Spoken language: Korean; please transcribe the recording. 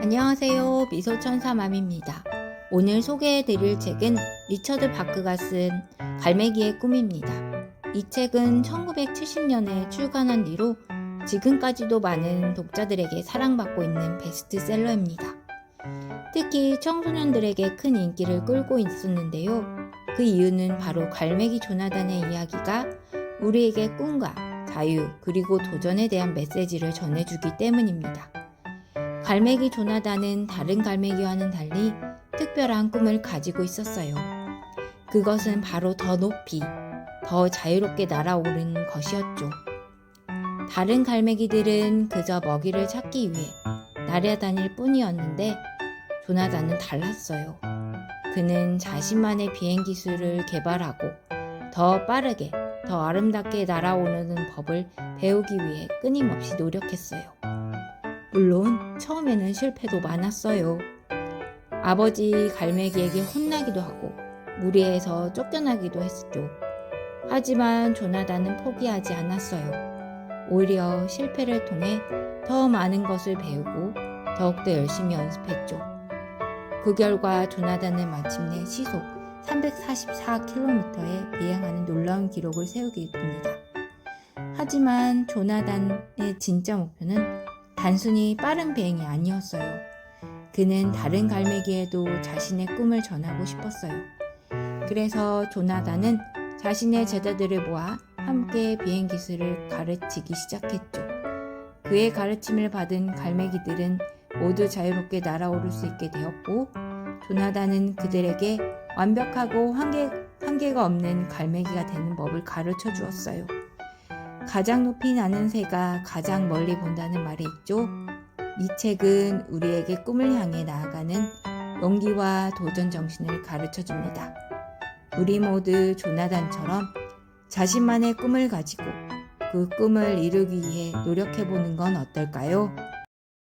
안녕하세요. 미소천사맘입니다. 오늘 소개해 드릴 책은 리처드 바크가 쓴 갈매기의 꿈입니다. 이 책은 1970년에 출간한 뒤로 지금까지도 많은 독자들에게 사랑받고 있는 베스트셀러입니다. 특히 청소년들에게 큰 인기를 끌고 있었는데요. 그 이유는 바로 갈매기 조나단의 이야기가 우리에게 꿈과 자유 그리고 도전에 대한 메시지를 전해주기 때문입니다. 갈매기 조나단은 다른 갈매기와는 달리 특별한 꿈을 가지고 있었어요. 그것은 바로 더 높이, 더 자유롭게 날아오르는 것이었죠. 다른 갈매기들은 그저 먹이를 찾기 위해 날아다닐 뿐이었는데 조나단은 달랐어요. 그는 자신만의 비행 기술을 개발하고 더 빠르게, 더 아름답게 날아오르는 법을 배우기 위해 끊임없이 노력했어요. 물론 처음에는 실패도 많았어요. 아버지 갈매기에게 혼나기도 하고 무리해서 쫓겨나기도 했죠. 하지만 조나단은 포기하지 않았어요. 오히려 실패를 통해 더 많은 것을 배우고 더욱더 열심히 연습했죠. 그 결과 조나단은 마침내 시속 344km에 비행하는 놀라운 기록을 세우게 됩니다. 하지만 조나단의 진짜 목표는 단순히 빠른 비행이 아니었어요. 그는 다른 갈매기에도 자신의 꿈을 전하고 싶었어요. 그래서 조나단은 자신의 제자들을 모아 함께 비행 기술을 가르치기 시작했죠. 그의 가르침을 받은 갈매기들은 모두 자유롭게 날아오를 수 있게 되었고, 조나단은 그들에게 완벽하고 한계, 한계가 없는 갈매기가 되는 법을 가르쳐 주었어요. 가장 높이 나는 새가 가장 멀리 본다는 말이 있죠. 이 책은 우리에게 꿈을 향해 나아가는 용기와 도전 정신을 가르쳐 줍니다. 우리 모두 조나단처럼 자신만의 꿈을 가지고 그 꿈을 이루기 위해 노력해 보는 건 어떨까요?